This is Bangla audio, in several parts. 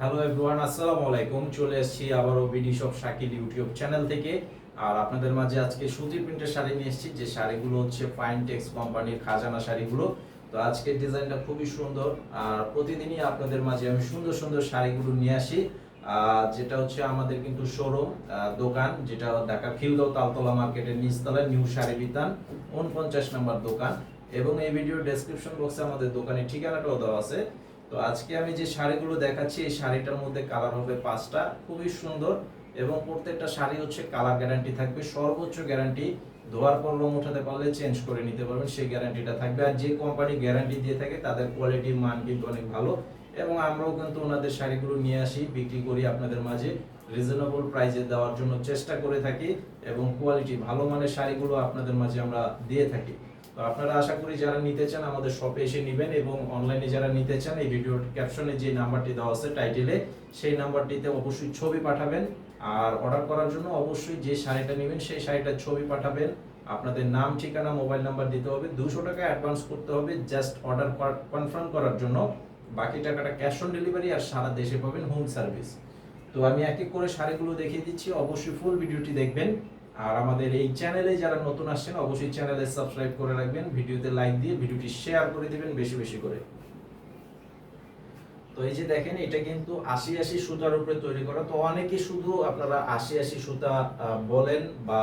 হ্যালো এভরিওয়ান আসসালামু আলাইকুম। চলে এসেছি আবারও BD shop Shakil YouTube channel থেকে। আর আপনাদের মাঝে আজকে সুতি প্রিন্টের শাড়ি নিয়ে এসেছি, যে শাড়িগুলো হচ্ছে ফাইন টেক্স কোম্পানির খাজানা শাড়িগুলো। তো আজকের ডিজাইনটা খুবই সুন্দর। আর প্রতিদিনই আপনাদের মাঝে আমি সুন্দর সুন্দর শাড়িগুলো নিয়ে আসি। যেটা হচ্ছে আমাদের কিন্তু শোরুম দোকান, যেটা ঢাকা খিলগাঁও তালতলা মার্কেটের নিচতলায় নিউ শাড়ি বিতান, উনপঞ্চাশ নম্বর দোকান। এবং এই ভিডিও ডেসক্রিপশন বক্সে আমাদের দোকানের ঠিকানাটাও দেওয়া আছে। তো আজকে আমি যে শাড়িগুলো দেখাচ্ছি, এই শাড়িটার মধ্যে কালার হবে পাঁচটা। খুবই সুন্দর এবং প্রত্যেকটা শাড়ি হচ্ছে কালার গ্যারান্টি থাকবে। সর্বোচ্চ গ্যারান্টি ধোয়ার পর রং উঠাতে পারলে চেঞ্জ করে নিতে পারবেন, সেই গ্যারান্টিটা থাকবে। আর যে কোম্পানি গ্যারান্টি দিয়ে থাকে, তাদের কোয়ালিটি মান কিন্তু অনেক ভালো। এবং আমরাও কিন্তু ওনাদের শাড়িগুলো নিয়ে আসি, বিক্রি করি আপনাদের মাঝে। রিজনেবল প্রাইসে দেওয়ার জন্য চেষ্টা করে থাকি এবং কোয়ালিটি ভালো মানের শাড়িগুলো আপনাদের মাঝে আমরা দিয়ে থাকি। তো আপনারা আশা করি যারা নিতে চান আমাদের শপে এসে নেবেন এবং অনলাইনে যারা নিতে চান, এই ভিডিওর ক্যাপশনে যে নাম্বারটি দেওয়া আছে টাইটেলে সেই নাম্বারটিতে অবশ্যই ছবি পাঠাবেন। আর অর্ডার করার জন্য অবশ্যই যে শাড়িটা নেবেন, সেই শাড়িটার ছবি পাঠাবেন। আপনাদের নাম, ঠিকানা মোবাইল নাম্বার দিতে হবে। দুশো টাকা অ্যাডভান্স করতে হবে জাস্ট অর্ডার কনফার্ম করার জন্য। বাকি টাকাটা ক্যাশ অন ডেলিভারি আর সারা দেশে পাবেন হোম সার্ভিস তো আমি এক এক করে শাড়িগুলো দেখিয়ে দিচ্ছি। অবশ্যই ফুল ভিডিওটি দেখবেন। আর আমাদের এই চ্যানেলে যারা নতুন আসছেন, অবশ্যই চ্যানেলে সাবস্ক্রাইব করে রাখবেন, ভিডিওতে লাইক দিয়ে ভিডিওটি শেয়ার করে দিবেন বেশি বেশি করে। তো এই যে দেখেন, এটা কিন্তু আশি আশি সুতার উপরে তৈরি করা। তো অনেকে শুধু আপনারা আশি আশি সুতা বলেন বা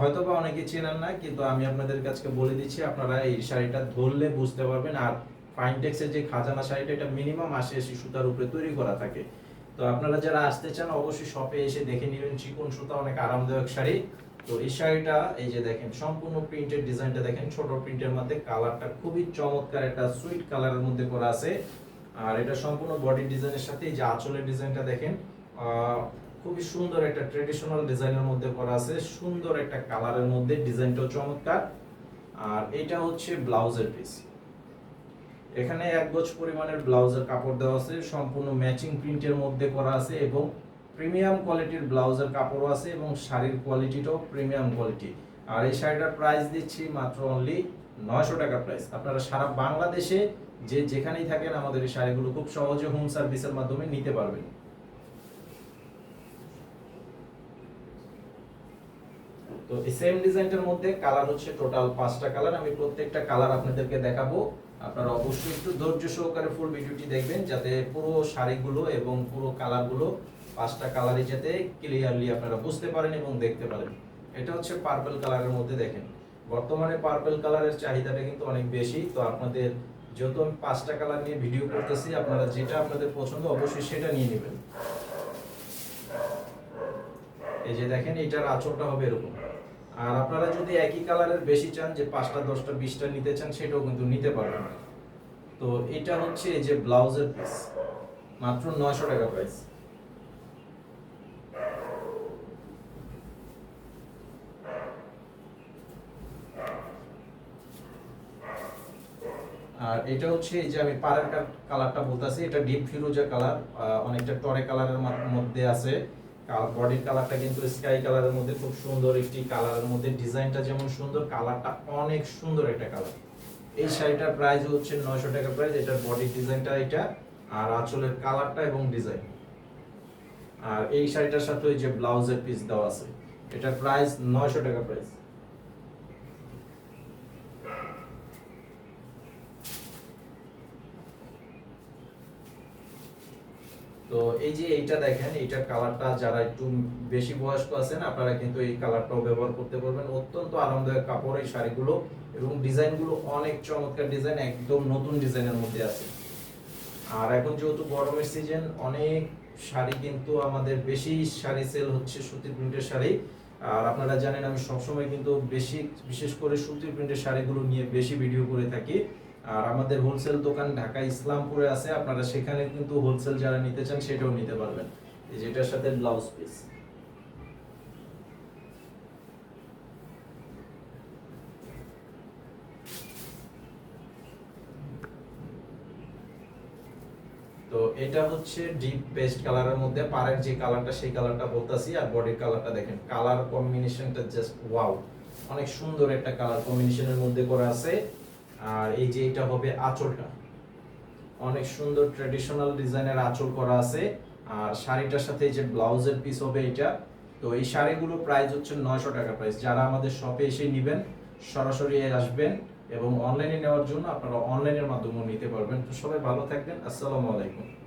হয়তো বা অনেকে চেনেন না, কিন্তু আমি আপনাদের কাছে বলে দিচ্ছি, আপনারা এই শাড়িটা ধরলে বুঝতে পারবেন। আর ফাইনটেক্সের যে খাজানা শাড়িটা, এটা মিনিমাম আশি আশি সুতার উপরে তৈরি করা থাকে। তো আপনারা যারা আসতে চান, অবশ্যই শপে এসে দেখে নেবেন চিকন সুতা, অনেক আরামদায়ক শাড়ি। তো এই শাড়িটা, এই যে দেখেন, সম্পূর্ণ প্রিন্টের ডিজাইনটা দেখেন, ছোট প্রিন্টের মধ্যে কালারটা খুবই চমৎকার একটা সুইট কালারের মধ্যে করা আছে। আর এটা সম্পূর্ণ বডি ডিজাইনের সাথে, এই যে আঁচলের ডিজাইনটা দেখেন খুবই সুন্দর একটা ট্রেডিশনাল ডিজাইনের মধ্যে করা আছে। সুন্দর একটা কালারের মধ্যে ডিজাইনটাও চমৎকার। আর এটা হচ্ছে ব্লাউজের পিস এখানে এক গজ পরিমাণের ব্লাউজের কাপড় দেওয়া আছে, সম্পূর্ণ ম্যাচিং প্রিন্টের মধ্যে করা আছে এবং প্রিমিয়াম কোয়ালিটির ব্লাউজের কাপড়ও আছে এবং শাড়ির কোয়ালিটিটাও প্রিমিয়াম কোয়ালিটি আর এই শাড়িটার প্রাইস দিচ্ছি মাত্র অনলি নয়শো টাকা প্রাইস আপনারা সারা বাংলাদেশে যে যেখানেই থাকেন, আমাদের এই শাড়িগুলো খুব সহজে হোম সার্ভিসের মাধ্যমে নিতে পারবেন। তো এই সেম ডিজাইনটার মধ্যে কালার হচ্ছে টোটাল পাঁচটা কালার আমি প্রত্যেকটা কালার আপনাদেরকে দেখাবো। আপনারা অবশ্যই একটু ধৈর্য সহকারে ফুল ভিডিওটি দেখবেন, যাতে পুরো শাড়িগুলো এবং পুরো কালারগুলো পাঁচটা কালারই যাতে ক্লিয়ারলি আপনারা বুঝতে পারেন এবং দেখতে পারেন। এটা হচ্ছে পার্পল কালারের মধ্যে দেখেন। বর্তমানে পার্পল কালারের চাহিদাটা কিন্তু অনেক বেশি। তো আপনাদের যেহেতু আমি পাঁচটা কালার নিয়ে ভিডিও করতেছি, আপনারা যেটা আপনাদের পছন্দ অবশ্যই সেটা নিয়ে নেবেন। এই যে দেখেন এটার আঁচলটা হবে এরকম। আর আপনারা যদি একই কালারের বেশি চান, যে পাঁচটা, দশটা, বিশটা নিতে চান, সেটাও কিন্তু নিতে পারবেন। তো এটা হচ্ছে এই যে ব্লাউজের পিস মাত্র নয়শো টাকা প্রাইস আর এটা হচ্ছে যে আমি পাড়ের কালারটা বলতেছি, এটা ডিপ ফিরোজা কালার অনেকটা টরে কালারের মধ্যে আছে। বডির কালারটা কিন্তু স্কাই কালারের মধ্যে খুব সুন্দর একটি কালারের মধ্যে ডিজাইনটা যেমন সুন্দর কালারটা অনেক সুন্দর একটা কালার এই শাড়িটার প্রাইস হচ্ছে নয়শো টাকা প্রাইস এটার বডি ডিজাইনটা এটা আর আঁচলের কালারটা এবং ডিজাইন আর এই শাড়িটার সাথে ওই যে ব্লাউজের পিস দেওয়া আছে, এটার প্রাইস নয়শো টাকা প্রাইস তো এই যে এইটা দেখেন এইটার কালারটা যারা একটু বেশি বয়স্ক আছেন, আপনারা কিন্তু এই কালারটাও ব্যবহার করতে পারবেন। অত্যন্ত আরামদায়ক কাপড় এই শাড়িগুলো এবং ডিজাইনগুলো অনেক চমৎকার ডিজাইন, একদম নতুন ডিজাইনের মধ্যে আছে। আর এখন যেহেতু গরমের সিজন অনেক শাড়ি কিন্তু আমাদের বেশি শাড়ি সেল হচ্ছে সুতির প্রিন্টের শাড়ি। আর আপনারা জানেন, আমি সবসময় কিন্তু বেশি, বিশেষ করে সুতির প্রিন্টের শাড়িগুলো নিয়ে বেশি ভিডিও করে থাকি। আর আমাদের হোলসেল দোকান ঢাকা ইসলামপুরে আছে, আপনারা সেখানে কিন্তু হোলসেল যারা নিতে চান সেটাও নিতে পারবেন। যেটার সাথে ব্লাউজ পিস তো এটা হচ্ছে ডিপ পেস্ট কালারের মধ্যে, পাড়ের যে কালারটা সেই কালারটা বলতাছি, আর বডির কালারটা দেখেন কালার কম্বিনেশনটা জাস্ট ওয়াও অনেক সুন্দর একটা কালার কম্বিনেশনের মধ্যে করা আছে। আর এই যে এটা হবে আঁচলটা। অনেক সুন্দর ট্রেডিশনাল ডিজাইনের আঁচল করা আছে। আর শাড়িটার সাথে এই যে ব্লাউজের পিস হবে এটা। তো এই শাড়িগুলো প্রাইস হচ্ছে নয়শো টাকা প্রাইস যারা আমাদের শপে এসে নেবেন, সরাসরি আসবেন এবং অনলাইনে নেওয়ার জন্য আপনারা অনলাইনের মাধ্যমেও নিতে পারবেন। তো সবাই ভালো থাকবেন। আসসালামু আলাইকুম।